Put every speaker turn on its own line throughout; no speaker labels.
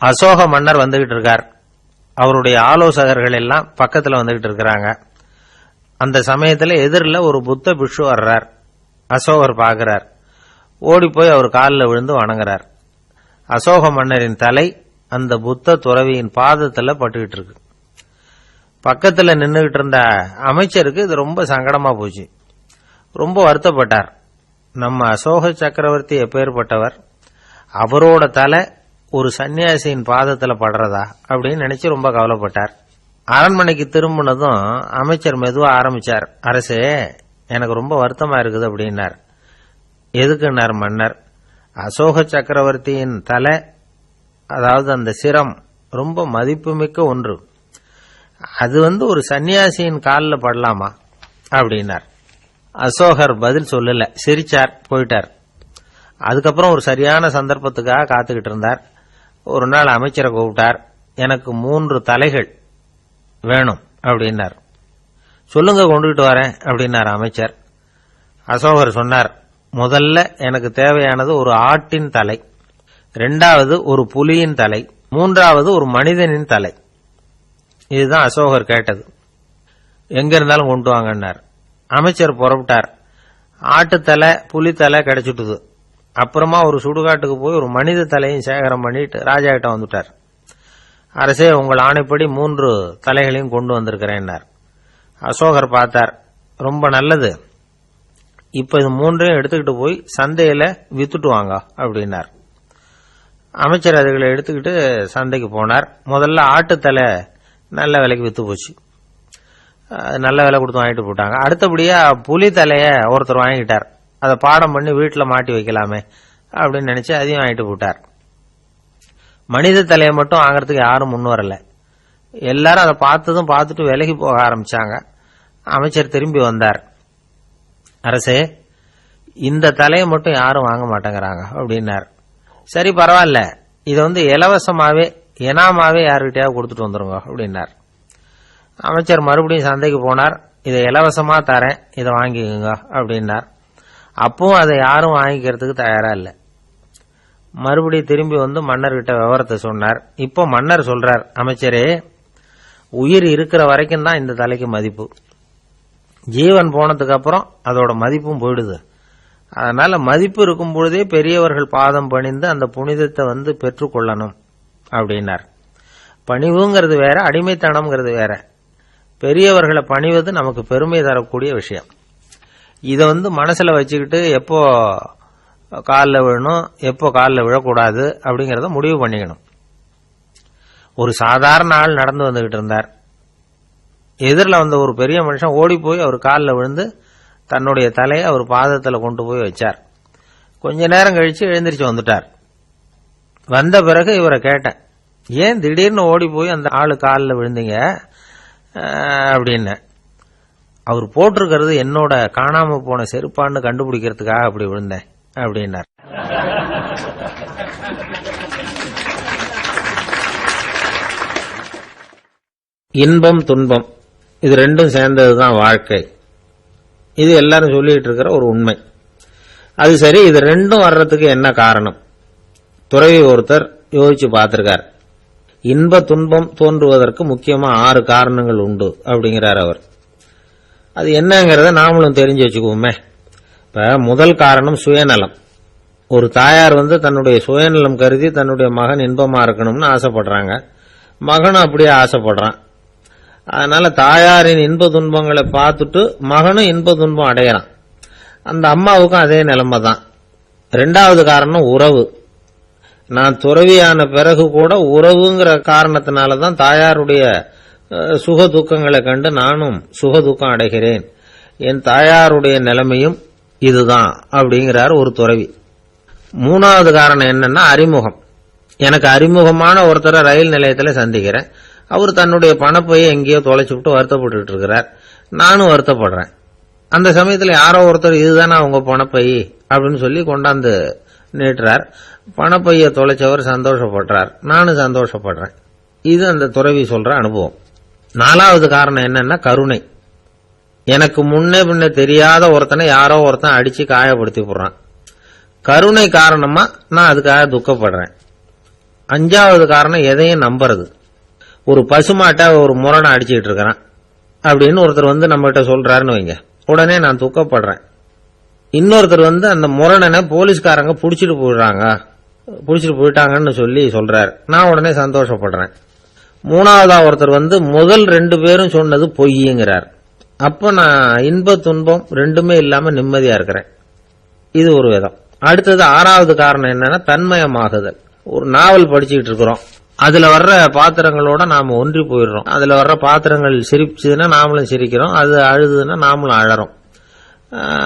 அசோக மன்னர் வந்துகிட்டு இருக்கார். அவருடைய ஆலோசகர்கள் எல்லாம் பக்கத்தில் வந்துகிட்டு இருக்கிறாங்க. அந்த சமயத்தில் எதிரில் ஒரு புத்த பிஷு வர்றார். அசோகர் பார்க்கிறார் ஓடி போய் அவர் காலில் விழுந்து வணங்குறார். அசோக மன்னரின் தலை அந்த புத்த துறவியின் பாதத்தில் பட்டுக்கிட்டு இருக்கு. பக்கத்தில் நின்றுகிட்டு இருந்த அமைச்சருக்கு இது ரொம்ப சங்கடமாக போச்சு. ரொம்ப வருத்தப்பட்டார். நம்ம அசோக சக்கரவர்த்தி எப்பேற்பட்டவர் அவரோட தலை ஒரு சன்னியாசியின் பாதத்தில் படுறதா அப்படின்னு நினைச்சு ரொம்ப கவலைப்பட்டார். அரண்மனைக்கு திரும்பினதும் அமைச்சர் மெதுவாக ஆரம்பிச்சார். அரசே எனக்கு ரொம்ப வருத்தமாக இருக்குது அப்படின்னார். எதுக்குன்னார் மன்னர்? அசோக சக்கரவர்த்தியின் தலை அதாவது அந்த சிரம் ரொம்ப மதிப்புமிக்க ஒன்று. அது வந்து ஒரு சன்னியாசியின் காலில் படலாமா? அப்படின்னார். அசோகர் பதில் சொல்லல. சிரிச்சார் போயிட்டார். அதுக்கப்புறம் ஒரு சரியான சந்தர்ப்பத்துக்காக காத்துக்கிட்டு இருந்தார். ஒரு நாள் அமைச்சரை கூப்பிட்டார். எனக்கு மூன்று தலைகள் வேணும் அப்படின்னார். சொல்லுங்க கொண்டுகிட்டு வரேன் அப்படின்னார் அமைச்சர். அசோகர் சொன்னார் முதல்ல எனக்கு தேவையானது ஒரு ஆட்டின் தலை ரெண்டாவது ஒரு புலியின் தலை மூன்றாவது ஒரு மனிதனின் தலை. இதுதான் அசோகர் கேட்டது. எங்க இருந்தாலும் கொண்டு வாங்கன்னார். அமைச்சர் புறப்பட்டார். ஆட்டுத்தலை புலித்தலை கிடைச்சிட்டுது. அப்புறமா ஒரு சுடுகாட்டுக்கு போய் ஒரு மனித தலையும் சேகரம் பண்ணிட்டு ராஜா கிட்ட வந்துட்டார். அரசே உங்கள் ஆணைப்படி மூன்று தலைகளையும் கொண்டு வந்திருக்கிறேன்னார். அசோகர் பார்த்தார் ரொம்ப நல்லது. இப்ப இது மூன்றையும் எடுத்துக்கிட்டு போய் சந்தையில வித்துட்டு வாங்க அப்படின்னார். அமைச்சர் அதுகளை எடுத்துக்கிட்டு சந்தைக்கு போனார். முதல்ல ஆட்டுத்தலை நல்ல விலைக்கு வித்து போச்சு. நல்ல விலை கொடுத்து வாங்கிட்டு போட்டாங்க. அடுத்தபடியா புலி தலைய ஒருத்தர் வாங்கிட்டார். அதை பாடம் பண்ணி வீட்டில் மாட்டி வைக்கலாமே அப்படின்னு நினைச்சு அதையும் வாங்கிட்டு போட்டார். மனித தலையை மட்டும் வாங்குறதுக்கு யாரும் முன் வரல. எல்லாரும் அதை பார்த்ததும் பார்த்துட்டு விலகி போக ஆரம்பிச்சாங்க. அமைச்சர் திரும்பி வந்தார். அரசே இந்த தலையை மட்டும் யாரும் வாங்க மாட்டேங்கிறாங்க அப்படின்னார். சரி பரவாயில்ல. இதை வந்து இலவசமாகவே இனாமாவே யாருக்கிட்டையாவது கொடுத்துட்டு வந்துருங்க அப்படின்னார். அமைச்சர் மறுபடியும் சந்தைக்கு போனார். இதை இலவசமாக தரேன் இதை வாங்கிக்கோங்க அப்படின்னார். அப்பவும் அதை யாரும் வாங்கிக்கிறதுக்கு தயாரா இல்லை. மறுபடியும் திரும்பி வந்து மன்னர்கிட்ட விவரத்தை சொன்னார். இப்போ மன்னர் சொல்றார் அமைச்சரே உயிர் இருக்கிற வரைக்கும் தான் இந்த தலைக்கு மதிப்பு. ஜீவன் போனதுக்கு அப்புறம் அதோட மதிப்பும் போயிடுது. அதனால மதிப்பு இருக்கும் பொழுதே பெரியவர்கள் பாதம் பணிந்து அந்த புனிதத்தை வந்து பெற்றுக்கொள்ளணும் அப்படின்னார். பணிவுங்கிறது வேற அடிமைத்தனம்ங்கிறது வேற. பெரியவர்களை பணிவது நமக்கு பெருமை தரக்கூடிய விஷயம். இதை வந்து மனசில் வச்சுக்கிட்டு எப்போ காலில் விழணும் எப்போ காலில் விழக்கூடாது அப்படிங்கிறத முடிவு பண்ணிக்கணும். ஒரு சாதாரண ஆள் நடந்து வந்துகிட்டு இருந்தார். எதிரில் வந்த ஒரு பெரிய மனுஷன் ஓடி போய் அவர் காலில் விழுந்து தன்னுடைய தலையை அவர் பாதத்தில் கொண்டு போய் வச்சார். கொஞ்ச நேரம் கழித்து எழுந்திரிச்சு வந்துட்டார். வந்த பிறகு இவரை கேட்டேன் ஏன் திடீர்னு ஓடி போய் அந்த ஆள் காலில் விழுந்தீங்க? அப்படின்னு. அவர் போட்டிருக்கிறது என்னோட காணாம போன செருப்பான்னு கண்டுபிடிக்கிறதுக்காக அப்படி விழுந்தேன் அப்படின்னார். இன்பம் துன்பம் இது ரெண்டும் சேர்ந்ததுதான் வாழ்க்கை. இது எல்லாரும் சொல்லிட்டு இருக்கிற ஒரு உண்மை. அது சரி இது ரெண்டும் வர்றதுக்கு என்ன காரணம்? துறவி ஒருத்தர் யோசிச்சு பார்த்திருக்கார். இன்ப துன்பம் தோன்றுவதற்கு முக்கியமா ஆறு காரணங்கள் உண்டு அப்படிங்கிறார் அவர். அது என்னங்கிறத நாமளும் தெரிஞ்சு வச்சுக்குவோமே. இப்போ முதல் காரணம் சுயநலம். ஒரு தாயார் வந்து தன்னுடைய சுயநலம் கருதி தன்னுடைய மகன் இன்பமாக இருக்கணும்னு ஆசைப்படுறாங்க. மகனும் அப்படியே ஆசைப்படுறான். அதனால தாயாரின் இன்ப துன்பங்களை பார்த்துட்டு மகனும் இன்ப துன்பம் அடையிறான். அந்த அம்மாவுக்கும் அதே நிலைமை தான் ரெண்டாவது காரணம் உறவு. நான் துறவியான பிறகு கூட உறவுங்கிற காரணத்தினால தான் தாயாருடைய சுக துக்கங்களை கண்டு நானும் சுக துக்கம் அடைகிறேன். என் தாயாருடைய நிலைமையும் இதுதான் அப்படிங்கிறார் ஒரு துறவி. மூணாவது காரணம் என்னன்னா அறிமுகம். எனக்கு அறிமுகமான ஒருத்தரை ரயில் நிலையத்தில் சந்திக்கிறேன். அவர் தன்னுடைய பணப்பையை எங்கேயோ தொலைச்சு விட்டு வருத்தப்பட்டு இருக்கிறார். நானும் வருத்தப்படுறேன். அந்த சமயத்தில் யாரோ ஒருத்தர் இதுதானே அவங்க பணப்பை? அப்படின்னு சொல்லி கொண்டாந்து நீட்டுறார். பணப்பையை தொலைச்சவர் சந்தோஷப்படுறார். நானும் சந்தோஷப்படுறேன். இது அந்த துறவி சொல்ற அனுபவம். நாலாவது காரணம் என்னன்னா கருணை. எனக்கு முன்னே பின்ன தெரியாத ஒருத்தனை யாரோ ஒருத்தன் அடிச்சு காயப்படுத்தி போடுறான். கருணை காரணமா நான் அதுக்காக துக்கப்படுறேன். அஞ்சாவது காரணம் எதையும் நம்புறது. ஒரு பசுமாட்டை ஒரு முரணை அடிச்சுக்கிட்டு இருக்கிறான். அப்படின்னு ஒருத்தர் வந்து நம்மகிட்ட சொல்றாருன்னு வைங்க. உடனே நான் துக்கப்படுறேன். இன்னொருத்தர் வந்து அந்த முரணனை போலீஸ்காரங்க புடிச்சிட்டு போயிடுறாங்க. புடிச்சிட்டு போயிட்டாங்கன்னு சொல்லி சொல்றாரு. நான் உடனே சந்தோஷப்படுறேன். மூணாவதா ஒருத்தர் வந்து முதல் ரெண்டு பேரும் சொன்னது பொய்யுங்கிறார். அப்போ நான் இன்ப துன்பம் ரெண்டுமே இல்லாமல் நிம்மதியாக இருக்கிறேன். இது ஒரு விதம். அடுத்தது ஆறாவது காரணம் என்னன்னா தன்மயமாகுதல். ஒரு நாவல் படிச்சுக்கிட்டு இருக்கிறோம். அதுல வர்ற பாத்திரங்களோட நாம ஒன்றி போயிடுறோம். அதுல வர்ற பாத்திரங்கள் சிரிச்சுதுன்னா நாமளும் சிரிக்கிறோம். அது அழுதுன்னா நாமளும் அழறோம்.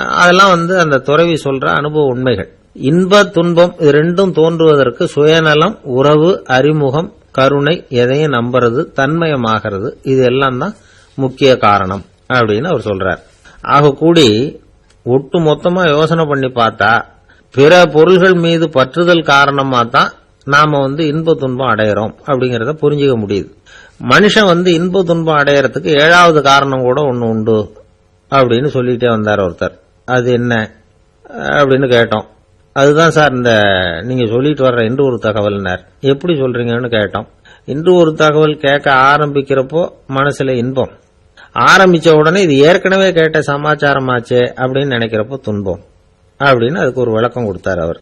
அதெல்லாம் வந்து அந்த துறவி சொல்ற அனுபவ உண்மைகள். இன்ப துன்பம் இது ரெண்டும் தோன்றுவதற்கு சுயநலம் உறவு அறிமுகம் கருணை எதையும் நம்புறது தன்மயமாகிறது. இது எல்லாம் தான் முக்கிய காரணம் அப்படின்னு அவர் சொல்றார். ஆக கூடி ஒட்டு மொத்தமா யோசனை பண்ணி பார்த்தா பிற பொருள்கள் மீது பற்றுதல் காரணமா தான் நாம வந்து இன்ப துன்பம் அடையிறோம் அப்படிங்கறத புரிஞ்சுக்க முடியுது. மனுஷன் வந்து இன்ப துன்பம் அடையறதுக்கு ஏழாவது காரணம் கூட ஒன்று உண்டு அப்படின்னு சொல்லிட்டே வந்தார் ஒருத்தர். அது என்ன? அப்படின்னு கேட்டோம். அதுதான் சார் இந்த நீங்கள் சொல்லிட்டு வர்ற இன்று ஒரு தகவல்னார் எப்படி சொல்கிறீங்கன்னு கேட்டோம். இன்று ஒரு தகவல் கேட்க ஆரம்பிக்கிறப்போ மனசில் இன்பம். ஆரம்பித்த உடனே இது ஏற்கனவே கேட்ட சமாச்சாரமாச்சே அப்படின்னு நினைக்கிறப்போ துன்பம். அப்படின்னு அதுக்கு ஒரு விளக்கம் கொடுத்தார் அவர்.